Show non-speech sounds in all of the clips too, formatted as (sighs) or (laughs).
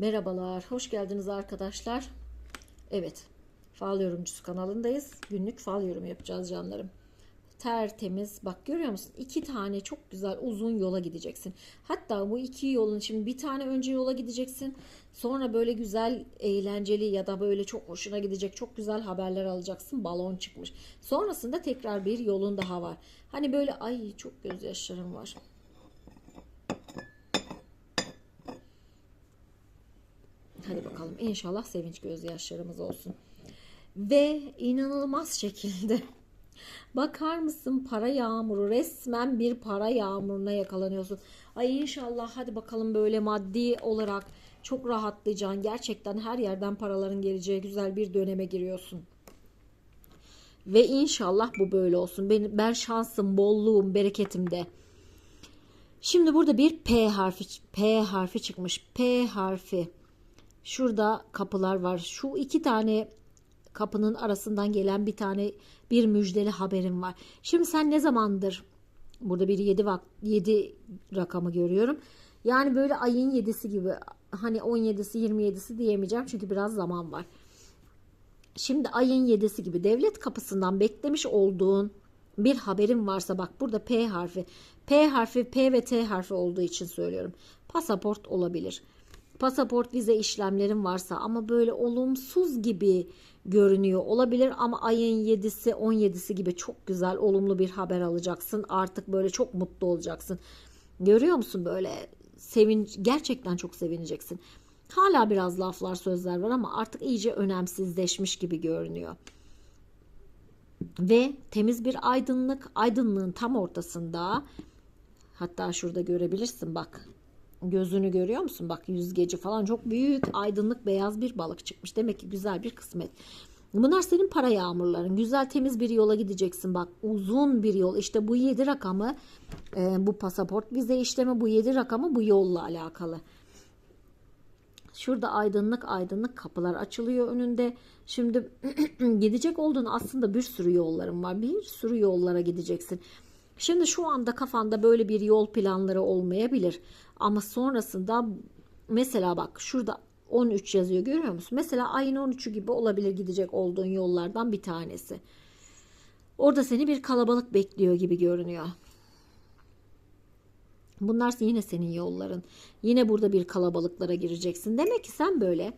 Merhabalar, hoş geldiniz arkadaşlar. Evet, Fal Yorumcusu kanalındayız. Günlük fal yorum yapacağız canlarım. Tertemiz, bak görüyor musun? İki tane çok güzel uzun yola gideceksin. Hatta bu iki yolun şimdi bir tane önce yola gideceksin. Sonra böyle güzel, eğlenceli ya da böyle çok hoşuna gidecek çok güzel haberler alacaksın. Balon çıkmış. Sonrasında tekrar bir yolun daha var. Hani böyle ay çok gözyaşlarım var. Hadi bakalım inşallah sevinç gözyaşlarımız olsun. Ve inanılmaz şekilde (laughs) bakar mısın para yağmuru resmen bir para yağmuruna yakalanıyorsun. Ay inşallah hadi bakalım böyle maddi olarak çok rahatlayacaksın. Gerçekten her yerden paraların geleceği güzel bir döneme giriyorsun. Ve inşallah bu böyle olsun. Ben, ben şansım, bolluğum, bereketimde. Şimdi burada bir P harfi P harfi çıkmış. P harfi. Şurada kapılar var. Şu iki tane kapının arasından gelen bir tane bir müjdeli haberim var. Şimdi sen ne zamandır burada bir 7 vak 7 rakamı görüyorum. Yani böyle ayın 7'si gibi hani 17'si 27'si diyemeyeceğim çünkü biraz zaman var. Şimdi ayın 7'si gibi devlet kapısından beklemiş olduğun bir haberin varsa bak burada P harfi. P harfi P ve T harfi olduğu için söylüyorum. Pasaport olabilir. Pasaport vize işlemlerin varsa ama böyle olumsuz gibi görünüyor olabilir ama ayın 7'si 17'si gibi çok güzel olumlu bir haber alacaksın. Artık böyle çok mutlu olacaksın. Görüyor musun böyle sevinç gerçekten çok sevineceksin. Hala biraz laflar sözler var ama artık iyice önemsizleşmiş gibi görünüyor. Ve temiz bir aydınlık, aydınlığın tam ortasında hatta şurada görebilirsin bak. Gözünü görüyor musun? Bak yüzgeci falan çok büyük aydınlık beyaz bir balık çıkmış. Demek ki güzel bir kısmet. Bunlar senin para yağmurların. Güzel temiz bir yola gideceksin. Bak uzun bir yol. İşte bu 7 rakamı e, bu pasaport vize işlemi bu 7 rakamı bu yolla alakalı. Şurada aydınlık aydınlık kapılar açılıyor önünde. Şimdi (clears throat) gidecek olduğun aslında bir sürü yolların var. Bir sürü yollara gideceksin. Şimdi şu anda kafanda böyle bir yol planları olmayabilir. Ama sonrasında mesela bak şurada 13 yazıyor görüyor musun? Mesela ayın 13'ü gibi olabilir gidecek olduğun yollardan bir tanesi. Orada seni bir kalabalık bekliyor gibi görünüyor. Bunlar yine senin yolların. Yine burada bir kalabalıklara gireceksin. Demek ki sen böyle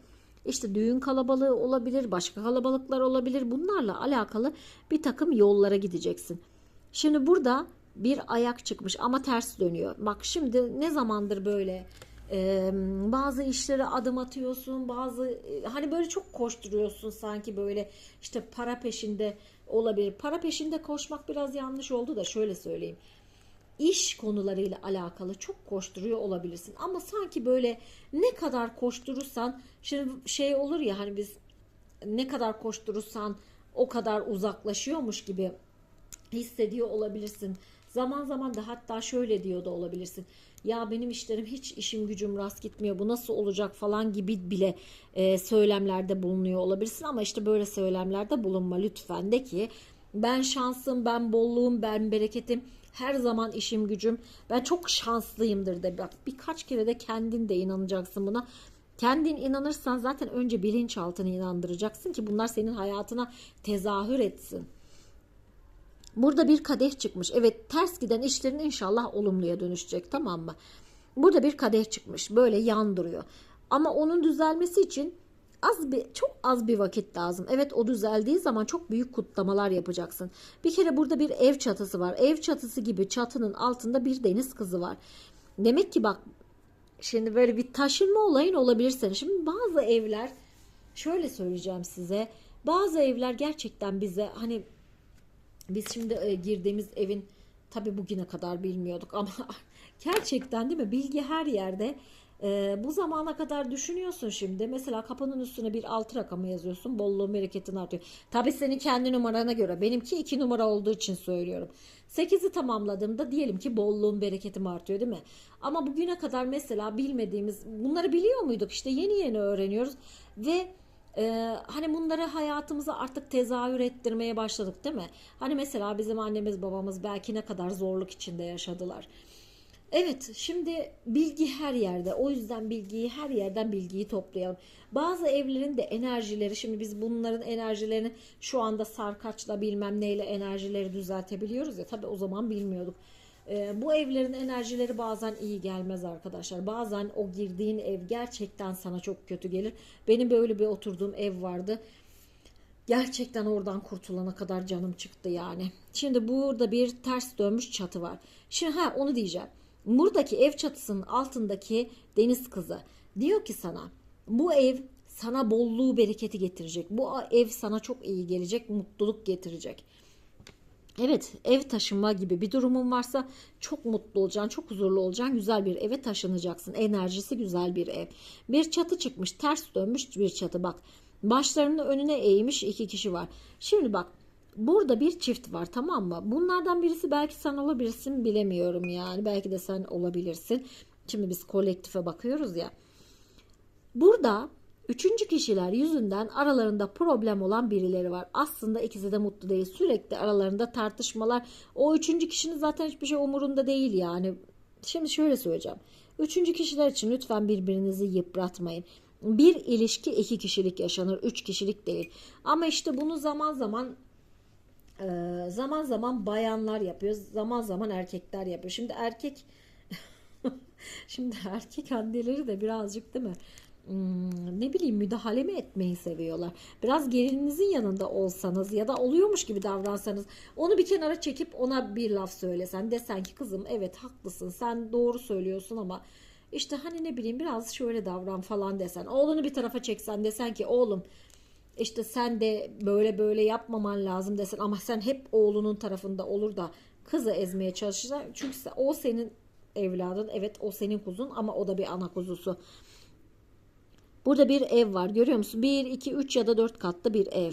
işte düğün kalabalığı olabilir, başka kalabalıklar olabilir. Bunlarla alakalı bir takım yollara gideceksin. Şimdi burada bir ayak çıkmış ama ters dönüyor. Bak şimdi ne zamandır böyle e, bazı işlere adım atıyorsun, bazı e, hani böyle çok koşturuyorsun sanki böyle işte para peşinde olabilir. Para peşinde koşmak biraz yanlış oldu da şöyle söyleyeyim iş konularıyla alakalı çok koşturuyor olabilirsin. Ama sanki böyle ne kadar koşturursan şimdi şey olur ya hani biz ne kadar koşturursan o kadar uzaklaşıyormuş gibi hissediyor olabilirsin. Zaman zaman da hatta şöyle diyor da olabilirsin. Ya benim işlerim hiç işim gücüm rast gitmiyor. Bu nasıl olacak falan gibi bile e, söylemlerde bulunuyor olabilirsin ama işte böyle söylemlerde bulunma lütfen de ki ben şansım, ben bolluğum, ben bereketim her zaman işim gücüm. Ben çok şanslıyımdır de. Bak birkaç kere de kendin de inanacaksın buna. Kendin inanırsan zaten önce bilinçaltını inandıracaksın ki bunlar senin hayatına tezahür etsin. Burada bir kadeh çıkmış. Evet ters giden işlerin inşallah olumluya dönüşecek tamam mı? Burada bir kadeh çıkmış. Böyle yan duruyor. Ama onun düzelmesi için az bir çok az bir vakit lazım. Evet o düzeldiği zaman çok büyük kutlamalar yapacaksın. Bir kere burada bir ev çatısı var. Ev çatısı gibi çatının altında bir deniz kızı var. Demek ki bak şimdi böyle bir taşınma olayın olabilir senin. Şimdi bazı evler şöyle söyleyeceğim size. Bazı evler gerçekten bize hani biz şimdi e, girdiğimiz evin tabi bugüne kadar bilmiyorduk ama (laughs) gerçekten değil mi bilgi her yerde ee, bu zamana kadar düşünüyorsun şimdi. Mesela kapının üstüne bir altı rakamı yazıyorsun. Bolluğun bereketin artıyor. Tabii senin kendi numarana göre. Benimki iki numara olduğu için söylüyorum. Sekizi tamamladığımda diyelim ki bolluğun bereketim artıyor değil mi? Ama bugüne kadar mesela bilmediğimiz bunları biliyor muyduk? İşte yeni yeni öğreniyoruz. Ve ee, hani bunları hayatımıza artık tezahür ettirmeye başladık değil mi? Hani mesela bizim annemiz babamız belki ne kadar zorluk içinde yaşadılar. Evet, şimdi bilgi her yerde. O yüzden bilgiyi her yerden bilgiyi toplayalım. Bazı evlerin de enerjileri, şimdi biz bunların enerjilerini şu anda sarkaçla bilmem neyle enerjileri düzeltebiliyoruz ya. Tabii o zaman bilmiyorduk. Ee, bu evlerin enerjileri bazen iyi gelmez arkadaşlar. Bazen o girdiğin ev gerçekten sana çok kötü gelir. Benim böyle bir oturduğum ev vardı. Gerçekten oradan kurtulana kadar canım çıktı yani. Şimdi burada bir ters dönmüş çatı var. Şimdi ha onu diyeceğim. Buradaki ev çatısının altındaki deniz kızı diyor ki sana bu ev sana bolluğu bereketi getirecek. Bu ev sana çok iyi gelecek, mutluluk getirecek. Evet ev taşınma gibi bir durumun varsa çok mutlu olacaksın, çok huzurlu olacaksın, güzel bir eve taşınacaksın. Enerjisi güzel bir ev. Bir çatı çıkmış, ters dönmüş bir çatı bak. Başlarını önüne eğmiş iki kişi var. Şimdi bak burada bir çift var tamam mı? Bunlardan birisi belki sen olabilirsin bilemiyorum yani. Belki de sen olabilirsin. Şimdi biz kolektife bakıyoruz ya. Burada üçüncü kişiler yüzünden aralarında problem olan birileri var. Aslında ikisi de mutlu değil. Sürekli aralarında tartışmalar. O üçüncü kişinin zaten hiçbir şey umurunda değil yani. Şimdi şöyle söyleyeceğim. Üçüncü kişiler için lütfen birbirinizi yıpratmayın. Bir ilişki iki kişilik yaşanır, üç kişilik değil. Ama işte bunu zaman zaman e, zaman zaman bayanlar yapıyor, zaman zaman erkekler yapıyor. Şimdi erkek (laughs) şimdi erkek anneleri de birazcık değil mi? Ne bileyim müdahale mi etmeyi seviyorlar. Biraz gelininizin yanında olsanız ya da oluyormuş gibi davransanız onu bir kenara çekip ona bir laf söylesen desen ki kızım evet haklısın sen doğru söylüyorsun ama işte hani ne bileyim biraz şöyle davran falan desen oğlunu bir tarafa çeksen desen ki oğlum işte sen de böyle böyle yapmaman lazım desen ama sen hep oğlunun tarafında olur da kızı ezmeye çalışırsan çünkü o senin evladın evet o senin kuzun ama o da bir ana kuzusu. Burada bir ev var görüyor musun? 1, 2, 3 ya da 4 katlı bir ev.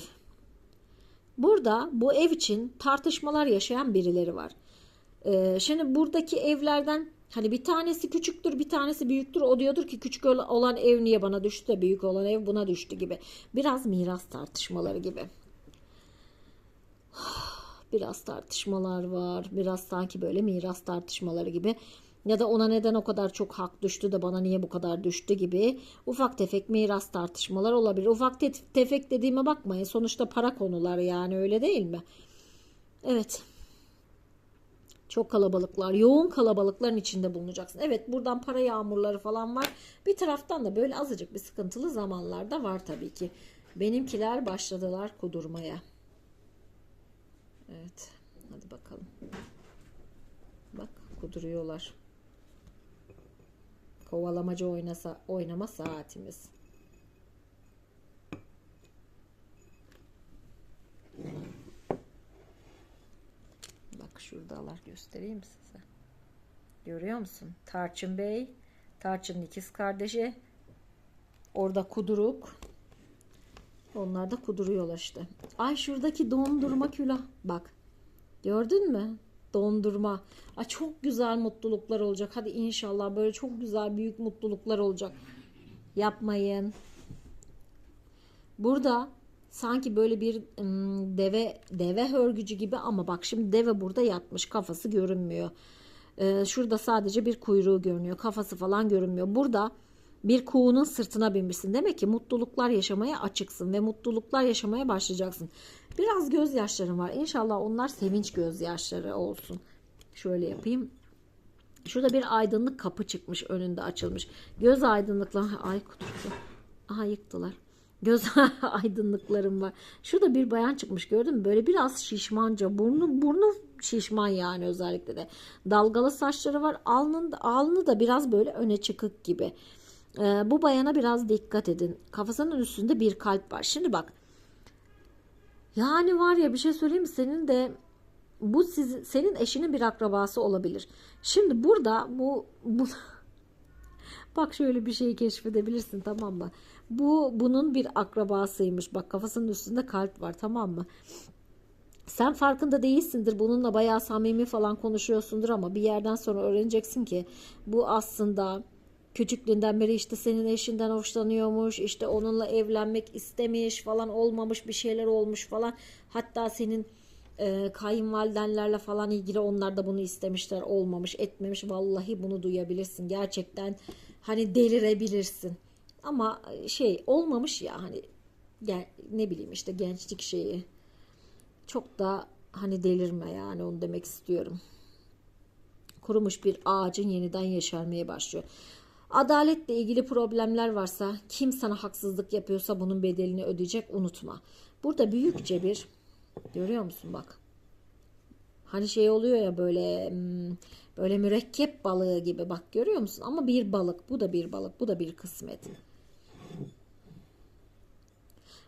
Burada bu ev için tartışmalar yaşayan birileri var. Ee, şimdi buradaki evlerden hani bir tanesi küçüktür bir tanesi büyüktür. O diyordur ki küçük olan ev niye bana düştü de büyük olan ev buna düştü gibi. Biraz miras tartışmaları gibi. (sighs) Biraz tartışmalar var. Biraz sanki böyle miras tartışmaları gibi ya da ona neden o kadar çok hak düştü de bana niye bu kadar düştü gibi ufak tefek miras tartışmalar olabilir. Ufak tefek dediğime bakmayın. Sonuçta para konular yani öyle değil mi? Evet. Çok kalabalıklar, yoğun kalabalıkların içinde bulunacaksın. Evet buradan para yağmurları falan var. Bir taraftan da böyle azıcık bir sıkıntılı zamanlarda var tabii ki. Benimkiler başladılar kudurmaya. Evet. Hadi bakalım. Bak kuduruyorlar. Kovalamacı oynasa, oynama saatimiz. Bak şuradalar göstereyim size. Görüyor musun? Tarçın Bey, Tarçın'ın ikiz kardeşi. Orada kuduruk. Onlar da kuduruyorlar işte. Ay şuradaki dondurma külah. Bak. Gördün mü? Dondurma. Ay çok güzel mutluluklar olacak. Hadi inşallah böyle çok güzel büyük mutluluklar olacak. Yapmayın. Burada sanki böyle bir deve deve hörgücü gibi ama bak şimdi deve burada yatmış. Kafası görünmüyor. Ee, şurada sadece bir kuyruğu görünüyor. Kafası falan görünmüyor. Burada bir kuğunun sırtına binmişsin. Demek ki mutluluklar yaşamaya açıksın ve mutluluklar yaşamaya başlayacaksın. Biraz gözyaşlarım var. İnşallah onlar sevinç gözyaşları olsun. Şöyle yapayım. Şurada bir aydınlık kapı çıkmış önünde açılmış. Göz aydınlıkla ay kudurdu. Aha yıktılar. Göz (laughs) aydınlıklarım var. Şurada bir bayan çıkmış gördün mü? Böyle biraz şişmanca. Burnu burnu şişman yani özellikle de. Dalgalı saçları var. Alnın, alnı da biraz böyle öne çıkık gibi. Ee, bu bayana biraz dikkat edin. Kafasının üstünde bir kalp var. Şimdi bak yani var ya bir şey söyleyeyim mi? Senin de bu siz, senin eşinin bir akrabası olabilir. Şimdi burada bu, bu (laughs) bak şöyle bir şeyi keşfedebilirsin tamam mı? Bu bunun bir akrabasıymış. Bak kafasının üstünde kalp var tamam mı? Sen farkında değilsindir. Bununla bayağı samimi falan konuşuyorsundur ama bir yerden sonra öğreneceksin ki bu aslında küçüklüğünden beri işte senin eşinden hoşlanıyormuş, işte onunla evlenmek istemiş falan olmamış bir şeyler olmuş falan. Hatta senin e, kayınvalidenlerle falan ilgili onlar da bunu istemişler olmamış etmemiş. Vallahi bunu duyabilirsin. Gerçekten hani delirebilirsin. Ama şey olmamış ya hani gen- ne bileyim işte gençlik şeyi. Çok da hani delirme yani onu demek istiyorum. Kurumuş bir ağacın yeniden yeşermeye başlıyor. Adaletle ilgili problemler varsa, kim sana haksızlık yapıyorsa bunun bedelini ödeyecek unutma. Burada büyükçe bir görüyor musun bak. Hani şey oluyor ya böyle hmm, böyle mürekkep balığı gibi bak görüyor musun? Ama bir balık, bu da bir balık, bu da bir kısmet.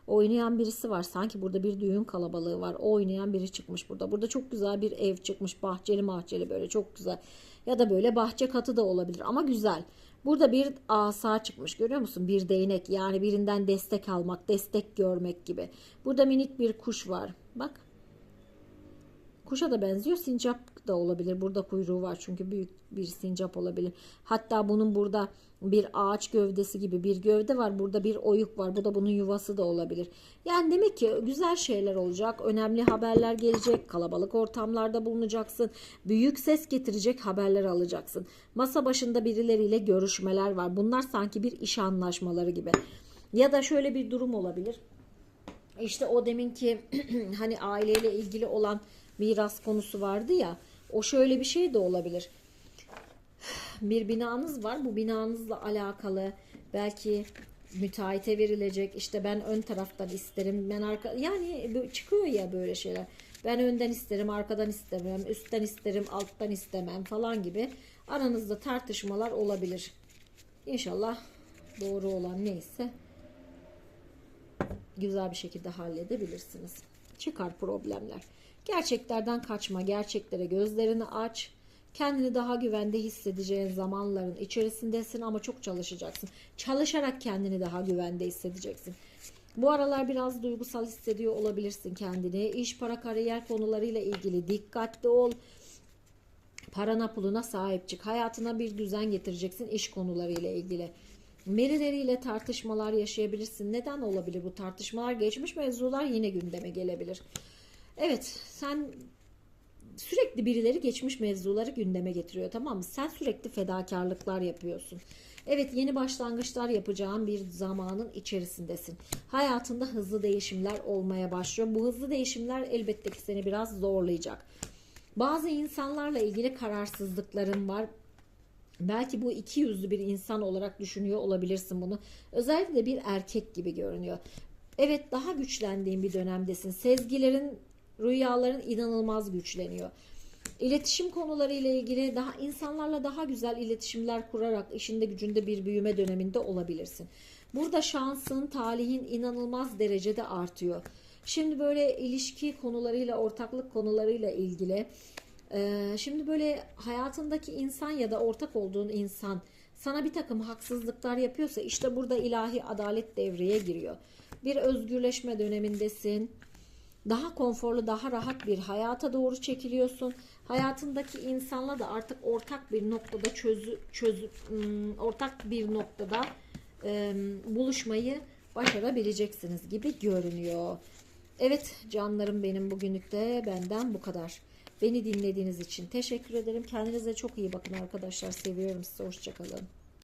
Oynayan birisi var. Sanki burada bir düğün kalabalığı var. O oynayan biri çıkmış burada. Burada çok güzel bir ev çıkmış. Bahçeli mahçeli böyle çok güzel. Ya da böyle bahçe katı da olabilir ama güzel. Burada bir asa çıkmış görüyor musun? Bir değnek yani birinden destek almak, destek görmek gibi. Burada minik bir kuş var. Bak. Kuşa da benziyor. Sincap da olabilir. Burada kuyruğu var çünkü büyük bir sincap olabilir. Hatta bunun burada bir ağaç gövdesi gibi bir gövde var. Burada bir oyuk var. Bu da bunun yuvası da olabilir. Yani demek ki güzel şeyler olacak. Önemli haberler gelecek. Kalabalık ortamlarda bulunacaksın. Büyük ses getirecek haberler alacaksın. Masa başında birileriyle görüşmeler var. Bunlar sanki bir iş anlaşmaları gibi. Ya da şöyle bir durum olabilir. İşte o deminki (clears throat) hani aileyle ilgili olan miras konusu vardı ya. O şöyle bir şey de olabilir. Bir binanız var. Bu binanızla alakalı belki müteahhite verilecek. İşte ben ön taraftan isterim. Ben arka yani çıkıyor ya böyle şeyler. Ben önden isterim, arkadan istemem, üstten isterim, alttan istemem falan gibi aranızda tartışmalar olabilir. İnşallah doğru olan neyse güzel bir şekilde halledebilirsiniz. Çıkar problemler. Gerçeklerden kaçma, gerçeklere gözlerini aç. Kendini daha güvende hissedeceğin zamanların içerisindesin ama çok çalışacaksın. Çalışarak kendini daha güvende hissedeceksin. Bu aralar biraz duygusal hissediyor olabilirsin kendini. İş, para, kariyer konularıyla ilgili dikkatli ol. Parana puluna sahip çık. Hayatına bir düzen getireceksin iş konularıyla ilgili. Birileriyle tartışmalar yaşayabilirsin. Neden olabilir bu tartışmalar? Geçmiş mevzular yine gündeme gelebilir. Evet sen sürekli birileri geçmiş mevzuları gündeme getiriyor tamam mı? Sen sürekli fedakarlıklar yapıyorsun. Evet yeni başlangıçlar yapacağın bir zamanın içerisindesin. Hayatında hızlı değişimler olmaya başlıyor. Bu hızlı değişimler elbette ki seni biraz zorlayacak. Bazı insanlarla ilgili kararsızlıkların var. Belki bu iki yüzlü bir insan olarak düşünüyor olabilirsin bunu. Özellikle bir erkek gibi görünüyor. Evet daha güçlendiğin bir dönemdesin. Sezgilerin, rüyaların inanılmaz güçleniyor. İletişim konuları ile ilgili daha insanlarla daha güzel iletişimler kurarak işinde gücünde bir büyüme döneminde olabilirsin. Burada şansın, talihin inanılmaz derecede artıyor. Şimdi böyle ilişki konularıyla, ortaklık konularıyla ilgili ee, şimdi böyle hayatındaki insan ya da ortak olduğun insan sana bir takım haksızlıklar yapıyorsa işte burada ilahi adalet devreye giriyor. Bir özgürleşme dönemindesin. Daha konforlu, daha rahat bir hayata doğru çekiliyorsun. Hayatındaki insanla da artık ortak bir noktada çözü, çözü ım, ortak bir noktada ım, buluşmayı başarabileceksiniz gibi görünüyor. Evet canlarım benim bugünlük de benden bu kadar. Beni dinlediğiniz için teşekkür ederim. Kendinize çok iyi bakın arkadaşlar. Seviyorum sizi. Hoşçakalın.